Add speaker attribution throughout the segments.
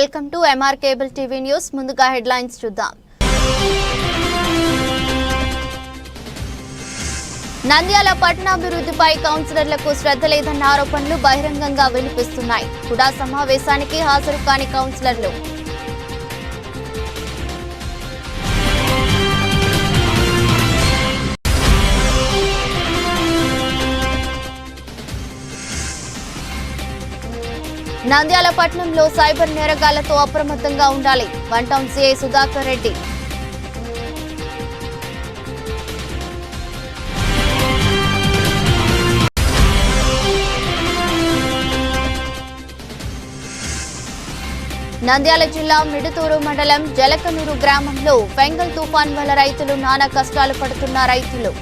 Speaker 1: Welcome to MR cable TV news ముందుగా headlines చూద్దాం. నంద్యాల పట్టణాభివృద్ధిపై కౌన్సిలర్లకు శ్రద్ధ లేదన్న ఆరోపణలు బహిరంగంగా వినిపిస్తున్నాయి. హుడా సమావేశానికి హాజరు కాని కౌన్సిలర్లు నంద్యాల పట్టణంలో సైబర్ నేరగాళ్ళతో అప్రమత్తంగా ఉండాలి. One town CI Sudhakar Reddy. Nandyal జిల్లా మిడుతూరు మండలం జలకనూరు గ్రామంలో ఫెంగల్ తుఫాన్ వల్ల రైతులు నానా కష్టాలు పడుతున్న రైతులు.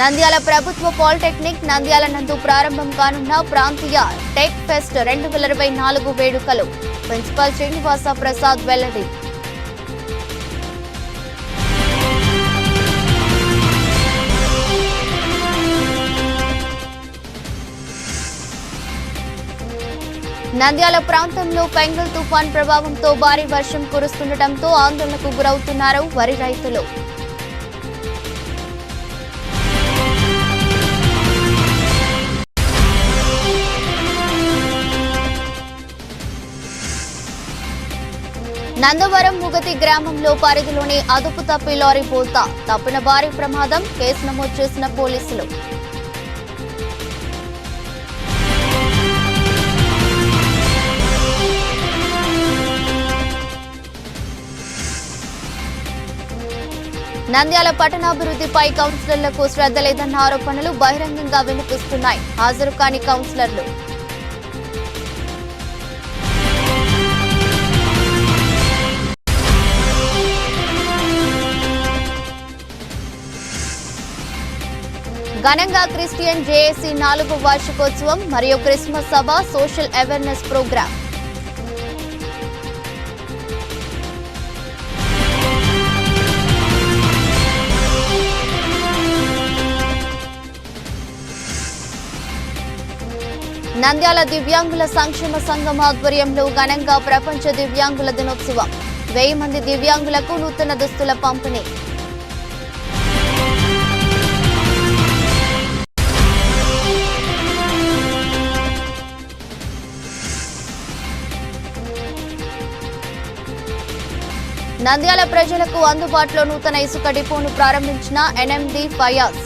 Speaker 1: నంద్యాల ప్రభుత్వ పాలిటెక్నిక్ నంద్యాల నందు ప్రారంభం కానున్న ప్రాంతీయ టెక్ ఫెస్ట్ రెండు వేల ఇరవై నాలుగు వేడుకలు. ప్రిన్సిపాల్ శ్రీనివాస ప్రసాద్ వెల్లడి. నంద్యాల ప్రాంతంలో పెంగల్ తుఫాన్ ప్రభావంతో భారీ వర్షం కురుస్తుండటంతో ఆందోళనకు గురవుతున్నారు వరి రైతులు. నందవరం ముగతి గ్రామంలో పరిధిలోని అదుపు తప్పి లారీ పోతా తప్పిన భారీ ప్రమాదం కేసు నమోదు చేసిన పోలీసులు. నంద్యాల పట్టణాభివృద్ధిపై కౌన్సిలర్లకు శ్రద్ధ లేదన్న ఆరోపణలు బహిరంగంగా వినిపిస్తున్నాయి. హాజరు కాని కౌన్సిలర్లు. ఘనంగా క్రిస్టియన్ జేఏసీ నాలుగు వార్షికోత్సవం మరియు క్రిస్మస్ సభ సోషల్ అవేర్నెస్ ప్రోగ్రాం. నంద్యాల దివ్యాంగుల సంక్షేమ సంఘం ఆధ్వర్యంలో ఘనంగా ప్రపంచ దివ్యాంగుల దినోత్సవం. వెయ్యి మంది దివ్యాంగులకు నూతన దుస్తుల పంపిణీ. నంద్యాల ప్రజలకు అందుబాటులో నూతన ఇసుక డిపోను ప్రారంభించిన ఎన్ఎండి ఫయాజ్.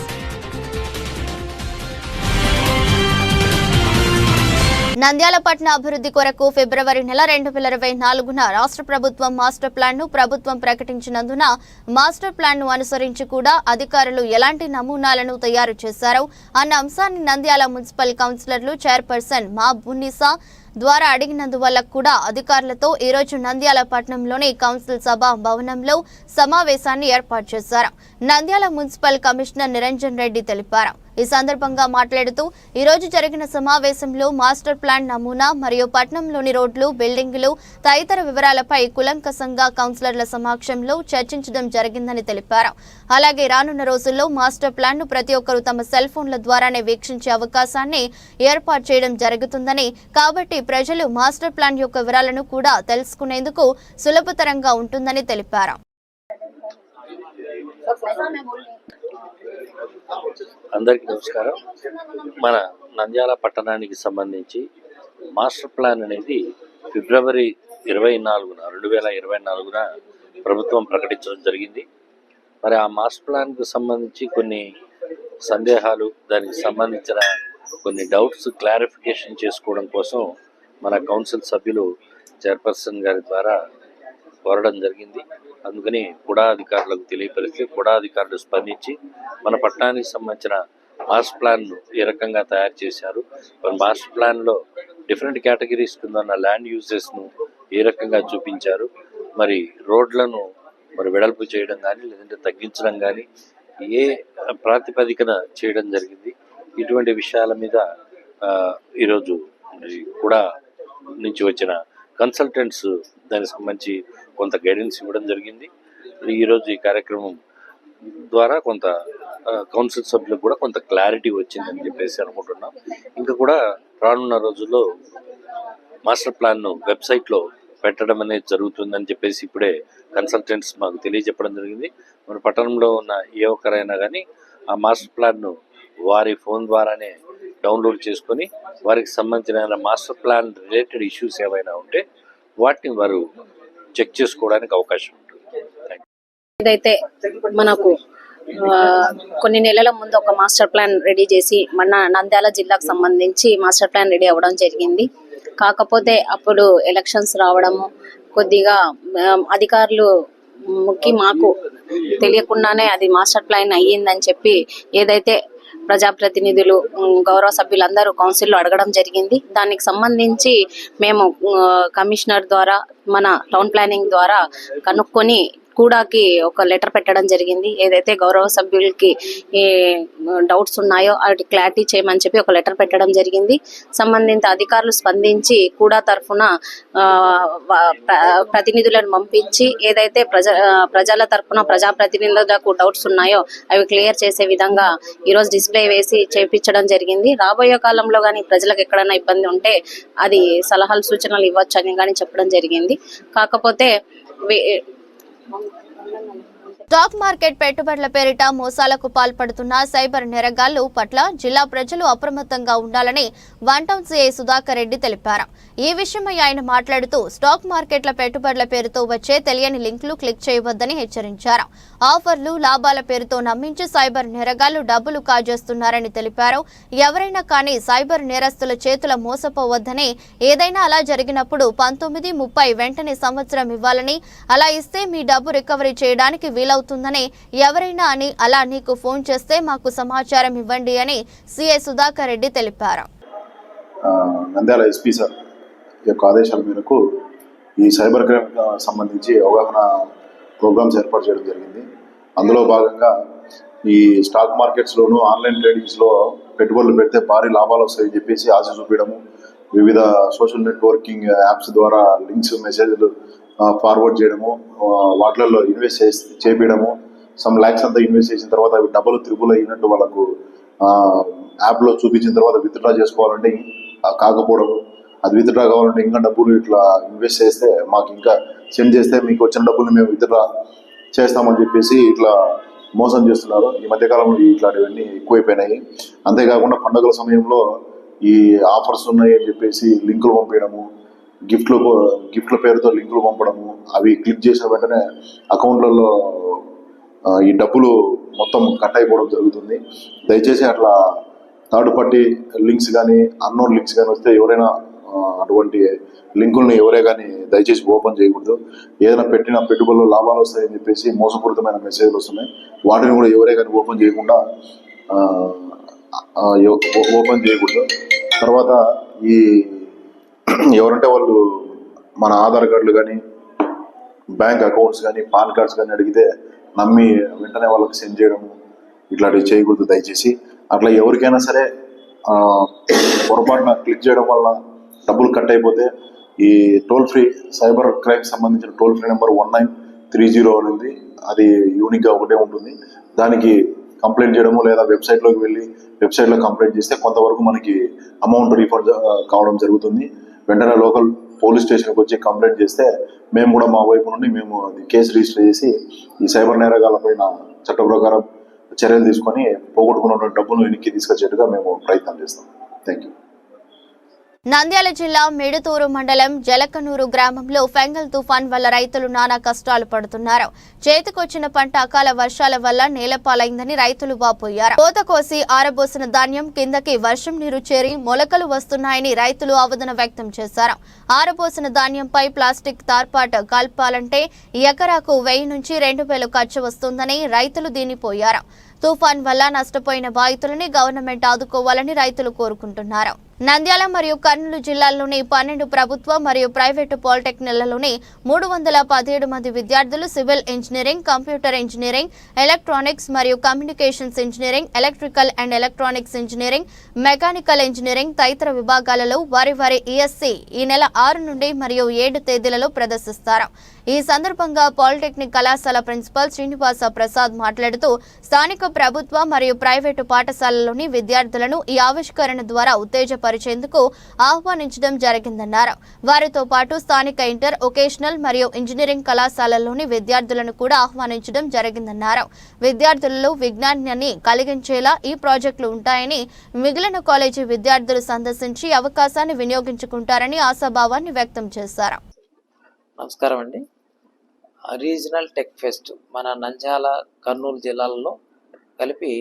Speaker 1: నంద్యాల పట్న అభివృద్ధి కొరకు ఫిబ్రవరి నెల రెండు వేల ఇరవై నాలుగున రాష్ట్ర ప్రభుత్వం మాస్టర్ ప్లాన్ను ప్రభుత్వం ప్రకటించినందున మాస్టర్ ప్లాన్ను అనుసరించి కూడా అధికారులు ఎలాంటి నమూనాలను తయారు చేశారో అన్న అంశాన్ని నంద్యాల మున్సిపల్ కౌన్సిలర్లు చైర్పర్సన్ మా బున్నిసా ద్వారా అడిగినందువల్ల కూడా అధికారులతో ఈరోజు నంద్యాల పట్టణంలోని కౌన్సిల్ సభ భవనంలో సమావేశాన్ని ఏర్పాటు చేశారు. నంద్యాల మున్సిపల్ కమిషనర్ నిరంజన్ రెడ్డి తెలిపారు. ఈ సందర్భంగా మాట్లాడుతూ ఈరోజు జరిగిన సమావేశంలో మాస్టర్ ప్లాన్ నమూనా మరియు పట్టణంలోని రోడ్లు బిల్డింగులు తదితర వివరాలపై కులంకసంగా కౌన్సిలర్ల సమక్షంలో చర్చించడం జరిగిందని తెలిపారు. అలాగే రానున్న రోజుల్లో మాస్టర్ ప్లాన్ను ప్రతి ఒక్కరూ తమ సెల్ ఫోన్ల ద్వారానే వీక్షించే అవకాశాన్ని ఏర్పాటు చేయడం జరుగుతుందని కాబట్టి ప్రజలు మాస్టర్ ప్లాన్ యొక్క వివరాలను కూడా తెలుసుకునేందుకు సులభతరంగా ఉంటుందని తెలిపారు.
Speaker 2: అందరికీ నమస్కారం. మన నంద్యాల పట్టణానికి సంబంధించి మాస్టర్ ప్లాన్ అనేది ఫిబ్రవరి ఇరవై నాలుగున రెండు వేల ఇరవై నాలుగున ప్రభుత్వం ప్రకటించడం జరిగింది. మరి ఆ మాస్టర్ ప్లాన్కు సంబంధించి కొన్ని సందేహాలు దానికి సంబంధించిన కొన్ని డౌట్స్ క్లారిఫికేషన్ చేసుకోవడం కోసం మన కౌన్సిల్ సభ్యులు చైర్పర్సన్ గారి ద్వారా కోరడం జరిగింది. అందుకని కుడా అధికారులకు తెలియపరిస్తే కూడా అధికారులు స్పందించి మన పట్టణానికి సంబంధించిన మాస్టర్ ప్లాన్ను ఏ రకంగా తయారు చేశారు మరి మాస్టర్ ప్లాన్లో డిఫరెంట్ కేటగిరీస్ కింద ఉన్న ల్యాండ్ యూజెస్ను ఏ రకంగా చూపించారు మరి రోడ్లను మరి వెడల్పు చేయడం కానీ లేదంటే తగ్గించడం కానీ ఏ ప్రాతిపదికన చేయడం జరిగింది ఇటువంటి విషయాల మీద ఈరోజు కూడా నుంచి వచ్చిన కన్సల్టెంట్స్ దానికి సంబంధించి కొంత గైడెన్స్ ఇవ్వడం జరిగింది. ఈరోజు ఈ కార్యక్రమం ద్వారా కొంత కౌన్సిల్ సభ్యులకు కూడా కొంత క్లారిటీ వచ్చిందని చెప్పేసి అనుకుంటున్నాం. ఇంకా కూడా రానున్న రోజుల్లో మాస్టర్ ప్లాన్ను వెబ్సైట్లో పెట్టడం అనేది జరుగుతుందని చెప్పేసి ఇప్పుడే కన్సల్టెంట్స్ మాకు తెలియజెప్పడం జరిగింది. మన పట్టణంలో ఉన్న ఏ ఒక్కరైనా కానీ ఆ మాస్టర్ ప్లాన్ను వారి ఫోన్ ద్వారానే డౌన్లోడ్ చేసుకొని వారికి సంబంధించిన మాస్టర్ ప్లాన్ రిలేటెడ్ ఇష్యూస్ ఏమైనా ఉంటే వాటిని వారు చెక్ చేసుకోవడానికి అవకాశం ఉంటుంది. థ్యాంక్
Speaker 3: ఏదైతే మనకు ఆ, కొన్ని నెలల ముందు ఒక మాస్టర్ ప్లాన్ రెడీ చేసి మన నంద్యాల జిల్లాకు సంబంధించి మాస్టర్ ప్లాన్ రెడీ అవ్వడం జరిగింది. కాకపోతే అప్పుడు ఎలక్షన్స్ రావడము కొద్దిగా అధికారులు ముఖ్య మాకు తెలియకుండానే అది మాస్టర్ ప్లాన్ అయ్యిందని చెప్పి ఏదైతే ప్రజాప్రతినిధులు గౌరవ సభ్యులందరూ కౌన్సిల్లో అడగడం జరిగింది. దానికి సంబంధించి మేము కమిషనర్ ద్వారా మన టౌన్ ప్లానింగ్ ద్వారా కనుక్కొని కూడాకి ఒక లెటర్ పెట్టడం జరిగింది. ఏదైతే గౌరవ సభ్యులకి ఏ డౌట్స్ ఉన్నాయో వాటి క్లారిటీ చేయమని చెప్పి ఒక లెటర్ పెట్టడం జరిగింది. సంబంధిత అధికారులు స్పందించి కూడా తరఫున ప్రతినిధులను పంపించి ఏదైతే ప్రజ ప్రజల తరఫున ప్రజాప్రతినిధులకు డౌట్స్ ఉన్నాయో అవి క్లియర్ చేసే విధంగా ఈరోజు డిస్ప్లే వేసి చేపించడం జరిగింది. రాబోయే కాలంలో కానీ ప్రజలకు ఎక్కడైనా ఇబ్బంది ఉంటే అది సలహాలు సూచనలు ఇవ్వచ్చు అని కానీ చెప్పడం జరిగింది. కాకపోతే এবং
Speaker 1: స్టాక్ మార్కెట్ పెట్టుబడుల పేరిట మోసాలకు పాల్పడుతున్న సైబర్ నేరగాళ్ళు పట్ల జిల్లా ప్రజలు అప్రమత్తంగా ఉండాలని one town CI Sudhakar Reddy తెలిపారు. ఈ విషయమై ఆయన మాట్లాడుతూ స్టాక్ మార్కెట్ల పెట్టుబడుల పేరుతో వచ్చే తెలియని లింకులు క్లిక్ చేయవద్దని హెచ్చరించారు. ఆఫర్లు లాభాల పేరుతో నమ్మించి సైబర్ నేరగాళ్ళు డబ్బులు కాజేస్తున్నారని తెలిపారు. ఎవరైనా కానీ సైబర్ నేరస్తుల చేతుల మోసపోవద్దని ఏదైనా అలా జరిగినప్పుడు పంతొమ్మిది ముప్పై వెంటనే సంవత్సరం ఇవ్వాలని అలా ఇస్తే మీ డబ్బు రికవరీ చేయడానికి అవుతుందని ఎవరైనా అని అలా నీకు ఫోన్ చేస్తే మాకు సమాచారం ఇవ్వండి అని సిఐ సుధాకర్ రెడ్డి తెలిపారు.
Speaker 4: నంద్యాల ఎస్పీ సార్ యొక్క ఆదేశాల మేరకు ఈ సైబర్ క్రైమ్ సంబంధించి అవగాహన ప్రోగ్రామ్స్ ఏర్పాటు చేయడం జరిగింది. అందులో భాగంగా ఈ స్టాక్ మార్కెట్స్లోను ఆన్లైన్ ట్రేడింగ్స్లో పెట్టుబడులు పెడితే భారీ లాభాలు వస్తాయని చెప్పేసి ఆశ చూపించడము వివిధ సోషల్ నెట్వర్కింగ్ యాప్స్ ద్వారా లింక్స్ మెసేజ్లు ఫార్వర్డ్ చేయడము వాటిలలో ఇన్వెస్ట్ చేసి చేపించడము సమ్ ల్యాక్స్ అంతా ఇన్వెస్ట్ చేసిన తర్వాత అవి డబ్బులు త్రిబుల్ అయినట్టు వాళ్ళకు యాప్లో చూపించిన తర్వాత విత్డ్రా చేసుకోవాలంటే కాకపోవడం అది విత్డ్రా కావాలంటే ఇంకా డబ్బులు ఇట్లా ఇన్వెస్ట్ చేస్తే మాకు ఇంకా సెండ్ చేస్తే మీకు వచ్చిన డబ్బులు మేము విత్డ్రా చేస్తామని చెప్పేసి ఇట్లా మోసం చేస్తున్నారు. ఈ మధ్యకాలంలో ఇట్లాంటివన్నీ ఎక్కువైపోయినాయి. అంతేకాకుండా పండుగల సమయంలో ఈ ఆఫర్స్ ఉన్నాయి అని చెప్పేసి లింకులు పంపించడము గిఫ్ట్లు గిఫ్ట్ల పేరుతో లింకులు పంపడము అవి క్లిక్ చేసిన వెంటనే అకౌంట్లలో ఈ డబ్బులు మొత్తం కట్ అయిపోవడం జరుగుతుంది. దయచేసి అట్లా థర్డ్ పార్టీ లింక్స్ కానీ అన్నోన్ లింక్స్ కానీ వస్తే ఎవరైనా అటువంటి లింకులను ఎవరే కానీ దయచేసి ఓపెన్ చేయకూడదు. ఏదైనా పెట్టిన పెట్టుబడులు లాభాలు వస్తాయని చెప్పేసి మోసపూరితమైన మెసేజ్లు వస్తున్నాయి. వాటిని కూడా ఎవరే కానీ ఓపెన్ చేయకుండా ఓపెన్ చేయకూడదు. తర్వాత ఈ ఎవరంటే వాళ్ళు మన ఆధార్ కార్డులు కానీ బ్యాంక్ అకౌంట్స్ కానీ పాన్ కార్డ్స్ కానీ అడిగితే నమ్మి వెంటనే వాళ్ళకి సెండ్ చేయడము ఇట్లాంటివి చేయకూడదు దయచేసి. అట్లా ఎవరికైనా సరే పొరపాటున క్లిక్ చేయడం వల్ల డబ్బులు కట్ అయిపోతే ఈ టోల్ ఫ్రీ సైబర్ క్రైమ్ సంబంధించిన toll free number one nine three zero అని ఉంది. అది యూనిక్గా ఒకటే ఉంటుంది. దానికి కంప్లైంట్ చేయడము లేదా వెబ్సైట్లోకి వెళ్ళి వెబ్సైట్లో కంప్లైంట్ చేస్తే కొంతవరకు మనకి అమౌంట్ రీఫండ్ కావడం జరుగుతుంది. వెంటనే లోకల్ పోలీస్ స్టేషన్కి వచ్చి కంప్లైంట్ చేస్తే మేము కూడా మా వైపు నుండి మేము అది కేసు రిజిస్టర్ చేసి ఈ సైబర్ నేరగాల పైన చట్ట ప్రకారం చర్యలు తీసుకొని పోగొట్టుకున్న డబ్బును వెనక్కి తీసుకొచ్చేట్టుగా మేము ప్రయత్నం చేస్తాం. థ్యాంక్ యూ
Speaker 1: నంద్యాల జిల్లా మెడుతూరు మండలం జలకనూరు గ్రామంలో ఫెంగల్ తుఫాన్ వల్ల రైతులు నానా కష్టాలు పడుతున్నారు. చేతికొచ్చిన పంట అకాల వర్షాల వల్ల నేలపాలైందని రైతులు వాపోయారు. కోత కోసి ఆరబోసిన ధాన్యం కిందకి వర్షం నీరు చేరి మొలకలు వస్తున్నాయని రైతులు ఆవేదన వ్యక్తం చేశారు. ఆరబోసిన ధాన్యంపై ప్లాస్టిక్ తార్పాటు కలపాలంటే ఎకరాకు వెయ్యి నుంచి రెండు వేలు ఖర్చు వస్తుందని రైతులు దీనిపోయారు. తుఫాన్ వల్ల నష్టపోయిన బాధితులని గవర్నమెంట్ ఆదుకోవాలని రైతులు కోరుకుంటున్నారు. నంద్యాల మరియు కర్నూలు జిల్లాల్లోని పన్నెండు ప్రభుత్వ మరియు ప్రైవేటు పాలిటెక్నిక్లలోని మూడు వందల పదిహేడు మంది విద్యార్థులు civil engineering computer engineering electronics మరియు communications engineering electrical and electronics engineering mechanical engineering తదితర విభాగాలలో వారి వారి ఈఎస్సీ ఈ నెల ఆరు నుండి మరియు ఏడు తేదీలలో ప్రదర్శిస్తారు. ఈ సందర్భంగా పాలిటెక్నిక్ కళాశాల ప్రిన్సిపాల్ శ్రీనివాస ప్రసాద్ మాట్లాడుతూ స్థానిక ప్రభుత్వ మరియు ప్రైవేటు పాఠశాలలోని విద్యార్థులను ఈ ఆవిష్కరణ ద్వారా పరిచేందుకు ఆహ్వానించడం జరిగిందన్నారు. వారితో పాటు స్థానిక ఇంటర్ ఒకేషనల్ మరియు ఇంజనీరింగ్ కళాశాలల్లోని విద్యార్థులను కూడా ఆహ్వానించడం జరిగిందన్నారు. విద్యార్థులలో విజ్ఞానాన్ని కలిగించేలా ఈ ప్రాజెక్టులు ఉంటాయని మిగిలిన కాలేజీ విద్యార్థులు సందర్శించి అవకాశాన్ని వినియోగించుకుంటారని ఆశాభావాన్ని వ్యక్తం చేశారు.
Speaker 5: నమస్కారం అండి. రీజనల్ టెక్ ఫెస్ట్ మన నంద్యాల కర్నూలు జిల్లాలలో కలిపి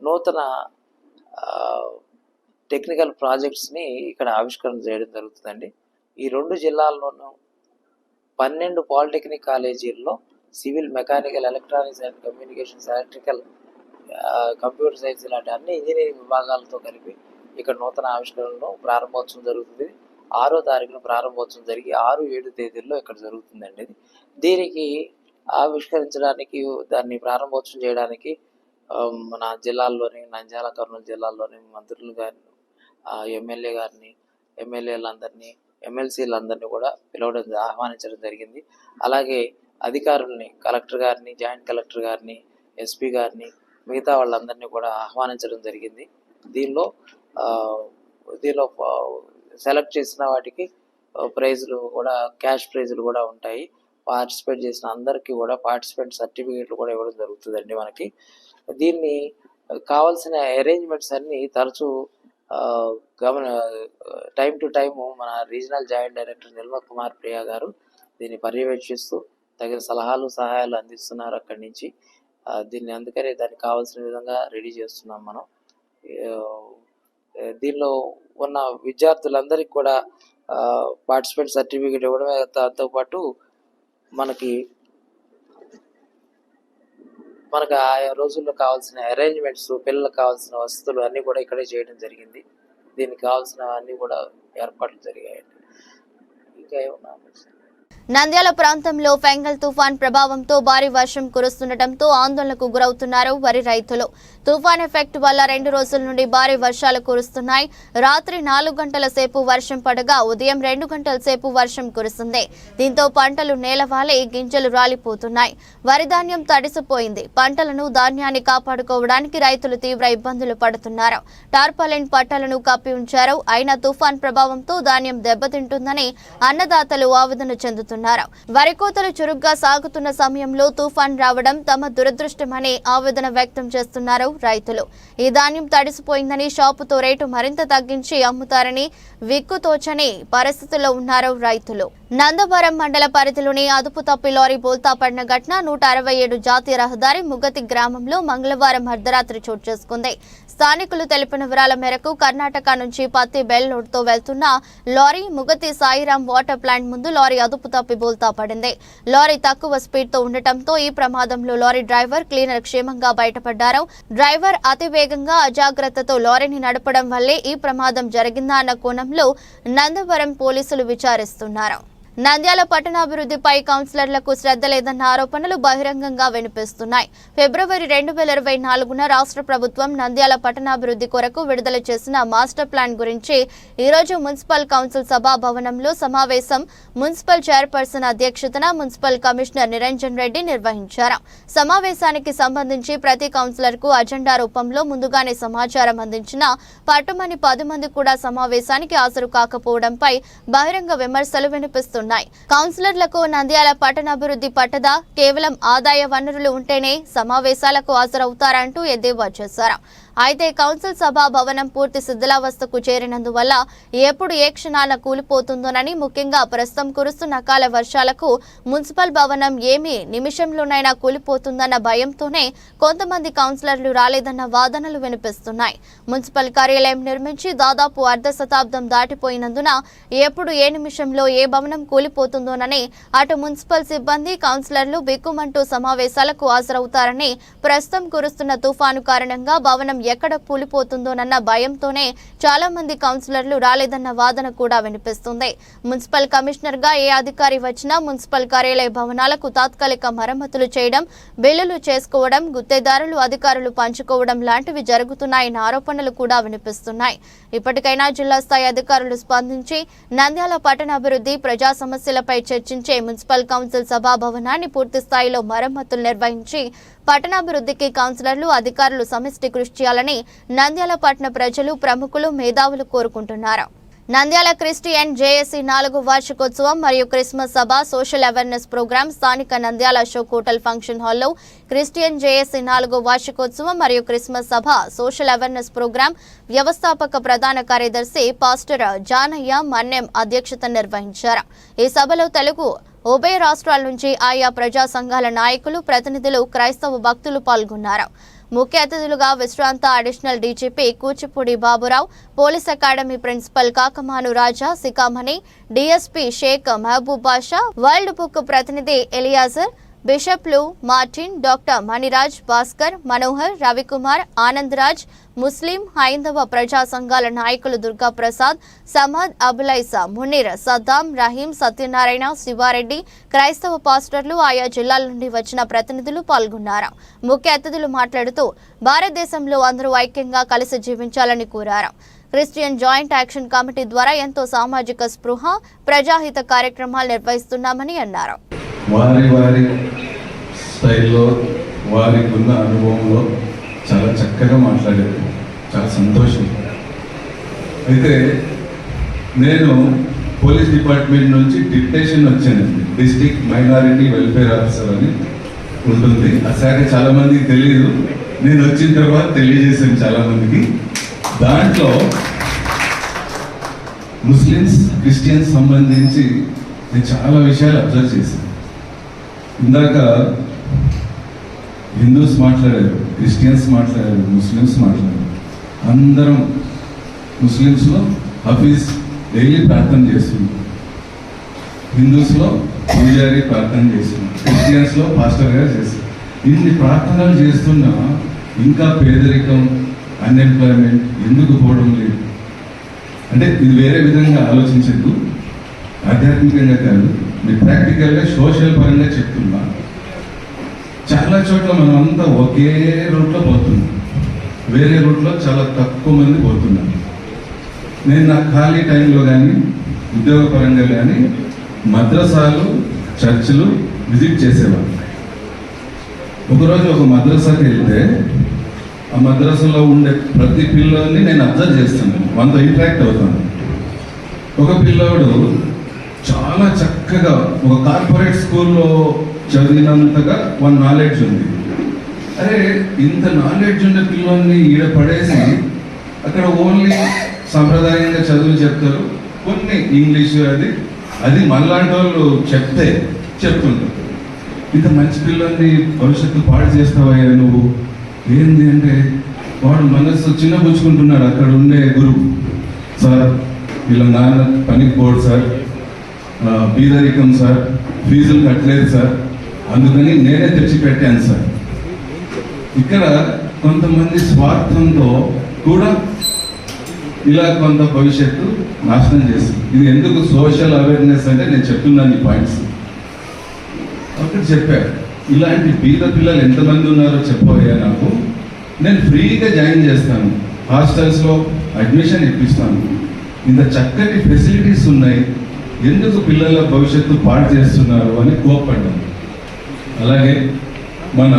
Speaker 5: నూతన టెక్నికల్ ప్రాజెక్ట్స్ని ఇక్కడ ఆవిష్కరణ చేయడం జరుగుతుందండి. ఈ రెండు జిల్లాల్లోనూ పన్నెండు పాలిటెక్నిక్ కాలేజీల్లో civil mechanical electronics and communications electrical computer science ఇలాంటి అన్ని ఇంజనీరింగ్ విభాగాలతో కలిపి ఇక్కడ నూతన ఆవిష్కరణలో ప్రారంభోత్సవం జరుగుతుంది. ఆరో తారీఖున ప్రారంభోత్సవం జరిగి ఆరు ఏడు తేదీల్లో ఇక్కడ జరుగుతుందండి దీనికి ఆవిష్కరించడానికి దాన్ని ప్రారంభోత్సవం చేయడానికి మన జిల్లాల్లోని నంద్యాల కర్నూలు జిల్లాల్లోని మంత్రులు కానీ ఎమ్మెల్యే గారిని ఎమ్మెల్యేలందరినీ ఎమ్మెల్సీలందరినీ కూడా పిలవడం ఆహ్వానించడం జరిగింది. అలాగే అధికారుల్ని కలెక్టర్ గారిని జాయింట్ కలెక్టర్ గారిని ఎస్పీ గారిని మిగతా వాళ్ళందరినీ కూడా ఆహ్వానించడం జరిగింది. దీనిలో దీనిలో సెలెక్ట్ చేసిన వాటికి ప్రైజులు కూడా క్యాష్ ప్రైజులు కూడా ఉంటాయి. పార్టిసిపేట్ చేసిన అందరికీ కూడా పార్టిసిపేట్ సర్టిఫికేట్లు కూడా ఇవ్వడం జరుగుతుందండి మనకి. దీన్ని కావాల్సిన అరేంజ్మెంట్స్ అన్నీ తరచూ గమన టైం టు టైం మన regional joint director Nirmal Kumar Priya garu దీన్ని పర్యవేక్షిస్తూ తగిన సలహాలు సహాయాలు అందిస్తున్నారు అక్కడి నుంచి. దీన్ని అందుకనే దానికి కావాల్సిన విధంగా రెడీ చేస్తున్నాం మనం. దీనిలో ఉన్న విద్యార్థులందరికీ కూడా పార్టిసిపెంట్ సర్టిఫికేట్ ఇవ్వడమే దాంతో పాటు మనకి మనకు ఆయా రోజుల్లో కావాల్సిన అరేంజ్మెంట్స్ పిల్లలకు కావాల్సిన వసతులు అన్నీ కూడా ఇక్కడే చేయడం జరిగింది. దీనికి కావాల్సిన అన్నీ కూడా ఏర్పాట్లు జరిగాయండి. ఇంకా ఏమన్నా
Speaker 1: నంద్యాల ప్రాంతంలో ఫెంగల్ తుఫాన్ ప్రభావంతో భారీ వర్షం కురుస్తుండటంతో ఆందోళనకు గురవుతున్నారు వరి రైతులు. తుఫాన్ ఎఫెక్ట్ వల్ల రెండు రోజుల నుండి భారీ వర్షాలు కురుస్తున్నాయి. రాత్రి నాలుగు గంటల సేపు వర్షం పడగా ఉదయం రెండు గంటల సేపు వర్షం కురుస్తుంది. దీంతో పంటలు నేలవాలి గింజలు రాలిపోతున్నాయి. వరి ధాన్యం తడిసిపోయింది. పంటలను ధాన్యాన్ని కాపాడుకోవడానికి రైతులు తీవ్ర ఇబ్బందులు పడుతున్నారు. టార్పాలిన్ పట్టాలను కప్పి ఉంచారు. అయినా తుఫాన్ ప్రభావంతో ధాన్యం దెబ్బతింటుందని అన్నదాతలు ఆవేదన చెందుతున్నారు. వరి కోతలు చురుగ్గా సాగుతున్న సమయంలో తుఫాన్ రావడం తమ దురదృష్టమని ఆవేదన వ్యక్తం చేస్తున్నారు రైతులు. ఈ ధాన్యం తడిసిపోయిందని షాపుతో రేటు మరింత తగ్గించి అమ్ముతారని విక్కుతోచని పరిస్థితుల్లో ఉన్నారు రైతులు. నందవరం మండల పరిధిలోని అదుపు తప్పి లారీ బోల్తా పడిన ఘటన నూట అరవై ఏడు జాతీయ రహదారి ముగతి గ్రామంలో మంగళవారం అర్ధరాత్రి చోటు చేసుకుంది. స్థానికులు తెలిపిన వివరాల మేరకు కర్ణాటక నుంచి పత్తి బెల్తో వెళ్తున్న లారీ ముగతి సాయిరాం వాటర్ ప్లాంట్ ముందు లారీ అదుపు తప్పి బోల్తా పడింది. లారీ తక్కువ స్పీడ్తో ఉండటంతో ఈ ప్రమాదంలో లారీ డ్రైవర్ క్లీనర్ క్షేమంగా బయటపడ్డారు. డ్రైవర్ అతి వేగంగా అజాగ్రత్తతో లారీని నడపడం వల్లే ఈ ప్రమాదం జరిగిందా అన్న కోణంలో నందవరం పోలీసులు విచారిస్తున్నారు. నంద్యాల పట్టణాభివృద్ధిపై కౌన్సిలర్లకు శ్రద్ధ లేదన్న ఆరోపణలు బహిరంగంగా వినిపిస్తున్నాయి. ఫిబ్రవరి రెండు వేల ఇరవై నాలుగున రాష్ట్ర ప్రభుత్వం నంద్యాల పట్టణాభివృద్ధి కొరకు విడుదల చేసిన మాస్టర్ ప్లాన్ గురించి ఈరోజు మున్సిపల్ కౌన్సిల్ సభా భవనంలో సమావేశం మున్సిపల్ చైర్పర్సన్ అధ్యక్షతన మున్సిపల్ కమిషనర్ నిరంజన్ రెడ్డి నిర్వహించారు. సమావేశానికి సంబంధించి ప్రతి కౌన్సిలర్కు అజెండా రూపంలో ముందుగానే సమాచారం అందించిన పట్టుమని పది మంది కూడా సమావేశానికి హాజరు కాకపోవడంపై బహిరంగ విమర్శలు వినిపిస్తున్నాయి. కౌన్సిలర్లకు నంద్యాల పట్టణాభివృద్ధి పట్టదా కేవలం ఆదాయ వనరులు ఉంటేనే సమావేశాలకు హాజరవుతారంటూ ఎద్దేవా చేశారు. అయితే కౌన్సిల్ సభా భవనం పూర్తి శిథిలావస్థకు చేరినందువల్ల ఎప్పుడు ఏ క్షణాన కూలిపోతుందోనని ముఖ్యంగా ప్రస్తుతం కురుస్తున్న అకాల వర్షాలకు మున్సిపల్ భవనం ఏమీ నిమిషంలోనైనా కూలిపోతుందన్న భయంతోనే కొంతమంది కౌన్సిలర్లు రాలేదన్న వాదనలు వినిపిస్తున్నాయి. మున్సిపల్ కార్యాలయం నిర్మించి దాదాపు అర్ధ శతాబ్దం దాటిపోయినందున ఎప్పుడు ఏ నిమిషంలో ఏ భవనం కూలిపోతుందోనని అటు మున్సిపల్ సిబ్బంది కౌన్సిలర్లు బిక్కుమంటూ సమావేశాలకు హాజరవుతారని ప్రస్తుతం కురుస్తున్న తుఫాను కారణంగా భవనం ఎక్కడ కూలిపోతుందోనన్న భయంతోనే చాలా మంది కౌన్సిలర్లు రాలేదన్న వాదన కూడా వినిపిస్తుంది. మున్సిపల్ కమిషనర్గా ఏ అధికారి వచ్చినా మున్సిపల్ కార్యాలయ భవనాలకు తాత్కాలిక మరమ్మతులు చేయడం బిల్లులు చేసుకోవడం గుత్తేదారులు అధికారులు పంచుకోవడం లాంటివి జరుగుతున్నాయన్న ఆరోపణలు కూడా వినిపిస్తున్నాయి. ఇప్పటికైనా జిల్లా స్థాయి అధికారులు స్పందించి నంద్యాల పట్టణాభివృద్ధి ప్రజా సమస్యలపై చర్చించే మున్సిపల్ కౌన్సిల్ సభాభవనాన్ని పూర్తి స్థాయిలో మరమ్మతులు నిర్వహించి పట్టణాభివృద్ధికి కౌన్సిలర్లు అధికారులు సమిష్టి కృషి చేయాలని నంద్యాల పట్టణ ప్రజలు ప్రముఖులు మేధావులు కోరుకుంటున్నారు. నంద్యాల క్రిస్టియన్ జేఏసీ నాలుగు వార్షికోత్సవం మరియు క్రిస్మస్ సభ సోషల్ అవేర్నెస్ ప్రోగ్రాం స్థానిక నంద్యాల అశోక్ హోటల్ ఫంక్షన్ హాల్లో క్రిస్టియన్ జేఏసీ నాలుగు వార్షికోత్సవం మరియు క్రిస్మస్ సభ సోషల్ అవేర్నెస్ ప్రోగ్రాం వ్యవస్థాపక ప్రధాన కార్యదర్శి పాస్టర్ జానయ్య మన్నెం అధ్యక్షత నిర్వహించారు. ఈ సభలో తెలుగు ఉభయ రాష్ట్రాల నుంచి ఆయా ప్రజా సంఘాల నాయకులు ప్రతినిధులు క్రైస్తవ భక్తులు పాల్గొన్నారు. ముఖ్య అతిథులుగా విశ్రాంత additional DGP Kuchipudi Baburao police academy principal Kakamanu Raja Sikamani DSP Shaik Mahaboob Basha world book ప్రతినిధి ఎలియాజర్ బిషప్లు మార్టిన్ డాక్టర్ మణిరాజ్ భాస్కర్ మనోహర్ రవికుమార్ ఆనంద్ రాజ్ ముస్లిం హైందవ ప్రజా సంఘాల నాయకులు దుర్గా ప్రసాద్ సమాద్ అబులైసా మునీర్ సద్దాం రహీం సత్యనారాయణ శివారెడ్డి క్రైస్తవ పాస్టర్లు ఆయా జిల్లాల నుండి వచ్చిన ప్రతినిధులు పాల్గొన్నారు. ముఖ్య అతిథులు మాట్లాడుతూ భారతదేశంలో అందరూ ఐక్యంగా కలిసి జీవించాలని కోరారు. క్రిస్టియన్ జాయింట్ యాక్షన్ కమిటీ ద్వారా ఎంతో సామాజిక స్పృహ ప్రజాహిత కార్యక్రమాలు నిర్వహిస్తున్నామని అన్నారు.
Speaker 6: వారి వారి స్టైల్లో వారికి ఉన్న అనుభవంలో చాలా చక్కగా మాట్లాడారు. చాలా సంతోషం. అయితే నేను పోలీస్ డిపార్ట్మెంట్ నుంచి డిప్టేషన్ వచ్చానండి డిస్టిక్ మైనారిటీ వెల్ఫేర్ ఆఫీసర్ అని ఉంటుంది. ఆ శాఖ చాలామందికి తెలియదు నేను వచ్చిన తర్వాత తెలియజేశాను చాలామందికి దాంట్లో ముస్లిమ్స్ క్రిస్టియన్స్ సంబంధించి నేను చాలా విషయాలు అబ్జర్వ్ చేశాను. ఇందాక హిందూస్ మాట్లాడారు క్రిస్టియన్స్ మాట్లాడారు ముస్లిమ్స్ మాట్లాడారు. అందరం ముస్లిమ్స్లో హఫీజ్ డైలీ ప్రార్థన చేస్తున్నారు హిందూస్లో పూజారి ప్రార్థన చేస్తున్నారు క్రిస్టియన్స్లో పాస్టర్ గారు చేస్తున్నారు ఇన్ని ప్రార్థనలు చేస్తున్నా ఇంకా పేదరికం అన్ఎంప్లాయ్మెంట్ ఎందుకు పోవడం లేదు? అంటే ఇది వేరే విధంగా ఆలోచించద్దు. ఆధ్యాత్మికంగా కాదు. మీరు ప్రాక్టికల్గా సోషల్ పరంగా చెప్తున్నా. చాలా చోట్ల మనం అంతా ఒకే రూట్లో పోతున్నాం. వేరే రూట్లో చాలా తక్కువ మంది పోతున్నాం నేను నా ఖాళీ టైంలో కానీ ఉద్యోగపరంగా కానీ మద్రసాలు చర్చిలు విజిట్ చేసేవాడిని. ఒకరోజు ఒక మద్రసాకి వెళ్తే ఆ మద్రసాలో ఉండే ప్రతి పిల్లోని నేను అబ్జర్వ్ చేస్తాను. వాళ్ళతో ఇంట్రాక్ట్ అవుతాను. ఒక పిల్లోడు చాలా చక్కగా ఒక కార్పొరేట్ స్కూల్లో చదివినంతగా వన్ నాలెడ్జ్ ఉంది. అరే ఇంత నాలెడ్జ్ ఉన్న పిల్లల్ని ఈడ పడేసి అక్కడ ఓన్లీ సాంప్రదాయంగా చదువులు చెప్తారు. కొన్ని ఇంగ్లీష్ అది అది మళ్ళాంటి వాళ్ళు చెప్తే చెప్తుంటారు. ఇంత మంచి పిల్లల్ని భవిష్యత్తు పాడు చేస్తావయ్యా నువ్వు. ఏంది అంటే వాడు మనసు చిన్నపుచ్చుకుంటున్నాడు అక్కడ ఉండే గురువు. సార్ వీళ్ళ నాన్న పనికి పోడు సార్. బీదరికం సార్ ఫీజులు కట్టలేదు సార్. అందుకని నేనే తెచ్చి పెట్టాను సార్. ఇక్కడ కొంతమంది స్వార్థంతో కూడా ఇలా కొంత భవిష్యత్తు నాశనం చేస్తుంది. ఇది ఎందుకు సోషల్ అవేర్నెస్ అంటే నేను చెప్తున్నాను ఈ పాయింట్స్ ఒకటి చెప్పారు ఇలాంటి బీద పిల్లలు ఎంతమంది ఉన్నారో చెప్పబోయా నాకు. నేను ఫ్రీగా జాయిన్ చేస్తాను. హాస్టల్స్లో అడ్మిషన్ ఇప్పిస్తాను. ఇంత చక్కటి ఫెసిలిటీస్ ఉన్నాయి. ఎందుకు పిల్లల భవిష్యత్తు పాడు చేస్తున్నారు అని కోప్పడ్డాను అలాగే మన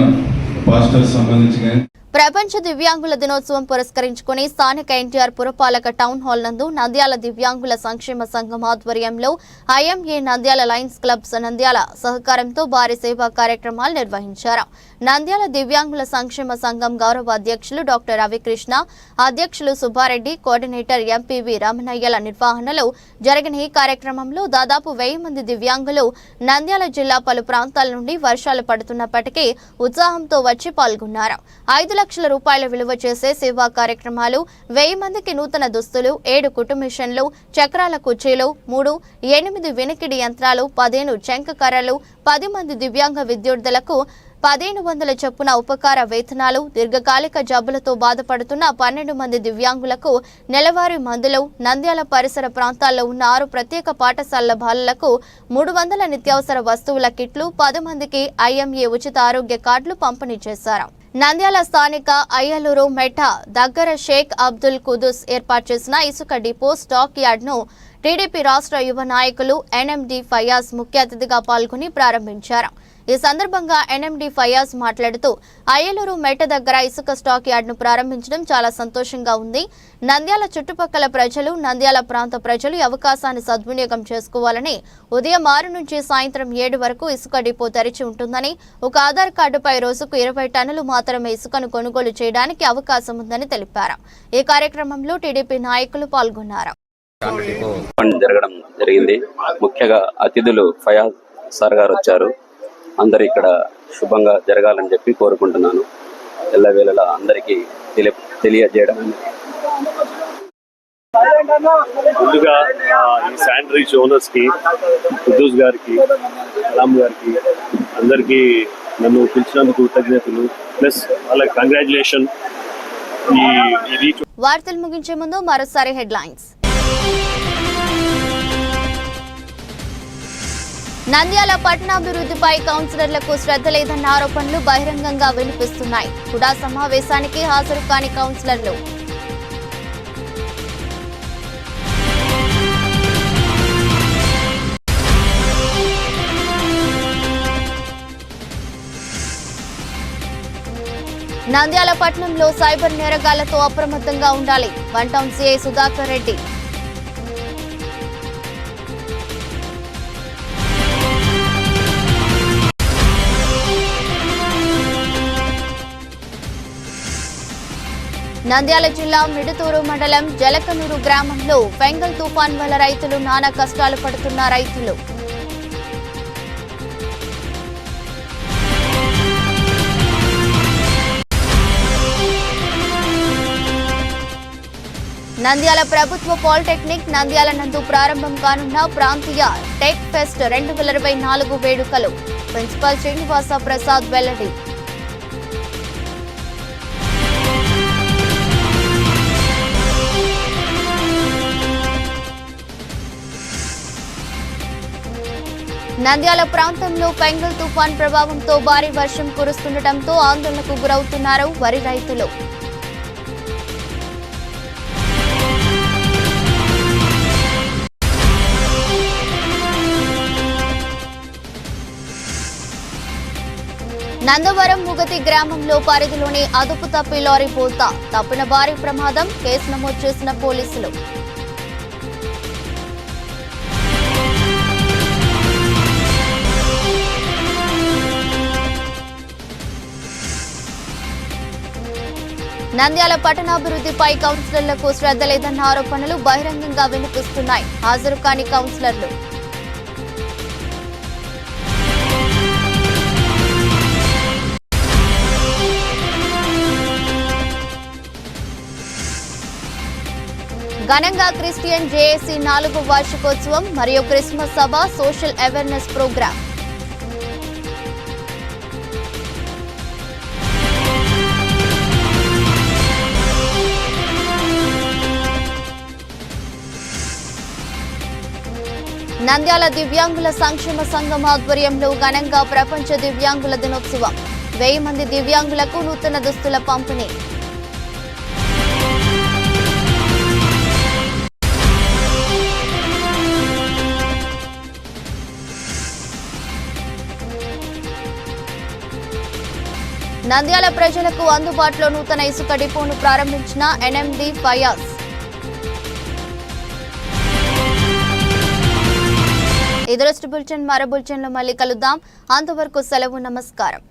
Speaker 6: పాస్టర్ సంబంధించి కానీ
Speaker 1: ప్రపంచ దివ్యాంగుల దినోత్సవం పురస్కరించుకుని స్థానిక ఎన్టీఆర్ పురపాలక టౌన్ హాల్ నందు నంద్యాల దివ్యాంగుల సంక్షేమ సంఘం ఆధ్వర్యంలో IMA Nandyal lions clubs Nandyal సహకారంతో భారీ సేవా కార్యక్రమాలు నిర్వహించారు. నంద్యాల దివ్యాంగుల సంక్షేమ సంఘం గౌరవ అధ్యక్షులు డాక్టర్ రవికృష్ణ అధ్యక్షులు సుబ్బారెడ్డి కోఆర్డినేటర్ ఎంపీవి రమణయ్యల నిర్వహణలో జరిగిన ఈ కార్యక్రమంలో దాదాపు వెయ్యి మంది దివ్యాంగులు నంద్యాల జిల్లా పలు ప్రాంతాల నుండి వర్షాలు పడుతున్నప్పటికీ ఉత్సాహంతో వచ్చి పాల్గొన్నారు. ఐదు లక్షల రూపాయల విలువ చేసే సేవా కార్యక్రమాలు వెయ్యి మందికి నూతన దుస్తులు ఏడు కుటుంబిషన్లు చక్రాల కుర్చీలు మూడు ఎనిమిది వినికిడి యంత్రాలు పదిహేను చెంక కర్రలు పది మంది దివ్యాంగ విద్యార్థులకు పదిహేను వందల చొప్పున ఉపకార వేతనాలు దీర్ఘకాలిక జబ్బులతో బాధపడుతున్న పన్నెండు మంది దివ్యాంగులకు నెలవారీ మందులు నంద్యాల పరిసర ప్రాంతాల్లో ఉన్న ఆరు ప్రత్యేక పాఠశాలల బాలలకు మూడు వందల నిత్యావసర వస్తువుల కిట్లు పది మందికి ఐఎంఏ ఉచిత ఆరోగ్య కార్డులు పంపిణీ చేశారు. నంద్యాల స్థానిక అయ్యలూరు మెట దగ్గర షేక్ అబ్దుల్ కుదుస్ ఏర్పాటు చేసిన ఇసుక డిపో స్టాక్ యార్డ్ను టీడీపీ రాష్ట్ర యువ నాయకులు ఎన్ఎండి ఫయాజ్ ముఖ్య అతిథిగా పాల్గొని ప్రారంభించారు. ఈ సందర్భంగా ఎన్ఎండి ఫయాజ్ మాట్లాడుతూ అయ్యలూరు మెట దగ్గర ఇసుక స్టాక్ యార్డ్ను ప్రారంభించడం చాలా సంతోషంగా ఉంది. నంద్యాల చుట్టుపక్కల ప్రజలు నంద్యాల ప్రాంత ప్రజలు ఈ అవకాశాన్ని సద్వినియోగం చేసుకోవాలని ఉదయం ఆరు నుంచి సాయంత్రం ఏడు వరకు ఇసుక డిపో తెరిచి ఉంటుందని ఒక ఆధార్ కార్డుపై రోజుకు ఇరవై టన్నులు మాత్రమే ఇసుకను కొనుగోలు చేయడానికి అవకాశం ఉందని తెలిపారు. ఈ కార్యక్రమంలో టీడీపీ నాయకులు పాల్గొన్నారు.
Speaker 7: జరగడం జరిగింది. ముఖ్యంగా అతిథులు ఫయాజ్ సార్ గారు వచ్చారు. అందరు ఇక్కడ శుభంగా జరగాలని చెప్పి కోరుకుంటున్నాను. ఎల్లవేళలా అందరికీ తెలియ తెలియజేయడం.
Speaker 8: ముందుగా ఈ శానిటరీస్ ఓనర్స్కి కుద్దూస్ గారికి రామ్ గారికి అందరికీ నన్ను పిలిచినందుకు కృతజ్ఞతలు. ప్లస్ వాళ్ళకి కంగ్రాచులేషన్ ఈ
Speaker 1: వార్తలు ముగించే ముందు మరోసారి హెడ్లైన్స్. నంద్యాల పట్టణాభివృద్ధిపై కౌన్సిలర్లకు శ్రద్ధ లేదన్న ఆరోపణలు బహిరంగంగా వినిపిస్తున్నాయి. హుడా సమావేశానికి హాజరు కాని కౌన్సిలర్లు. నంద్యాల పట్టణంలో సైబర్ నేరగాళ్ళతో అప్రమత్తంగా ఉండాలి. One town CI Sudhakar Reddy. Nandyal జిల్లా మిడుతూరు మండలం జలకనూరు గ్రామంలో బెంగల్ తుఫాన్ వల్ల రైతులు నానా కష్టాలు పడుతున్న రైతులు. నంద్యాల ప్రభుత్వ పాలిటెక్నిక్ నంద్యాల నందు ప్రారంభం కానున్న ప్రాంతీయ టెక్ ఫెస్ట్ రెండు వేల ఇరవై నాలుగు వేడుకలు. ప్రిన్సిపాల్ శ్రీనివాస ప్రసాద్ వెల్లడి. నంద్యాల ప్రాంతంలో పెంగల్ తుఫాన్ ప్రభావంతో భారీ వర్షం కురుస్తుండటంతో ఆందోళనకు గురవుతున్నారు వరి రైతులు. నందవరం ముగతి గ్రామంలో పరిధిలోని అదుపు తప్పి లారీ పోతా. తప్పిన భారీ ప్రమాదం కేసు నమోదు చేసిన పోలీసులు. నంద్యాల పట్టణాభివృద్ధిపై కౌన్సిలర్లకు శ్రద్ధ లేదన్న ఆరోపణలు బహిరంగంగా వినిపిస్తున్నాయి. హాజరు కాని కౌన్సిలర్లు. ఘనంగా క్రిస్టియన్ జేఏసీ నాలుగు వార్షికోత్సవం మరియు క్రిస్మస్ సభ సోషల్ అవేర్నెస్ ప్రోగ్రాం. నంద్యాల దివ్యాంగుల సంక్షేమ సంఘం ఆధ్వర్యంలో ఘనంగా ప్రపంచ దివ్యాంగుల దినోత్సవం. వెయ్యి మంది దివ్యాంగులకు నూతన దుస్తుల పంపిణీ. నంద్యాల ప్రజలకు అందుబాటులో నూతన ఇసుక డిపోను ప్రారంభించిన ఎన్ఎండి ఫయాజ్. ఎదురస్ట్ బులెటిన్ మరో బులెటిన్లో మళ్ళీ కలుద్దాం. అంతవరకు సెలవు నమస్కారం.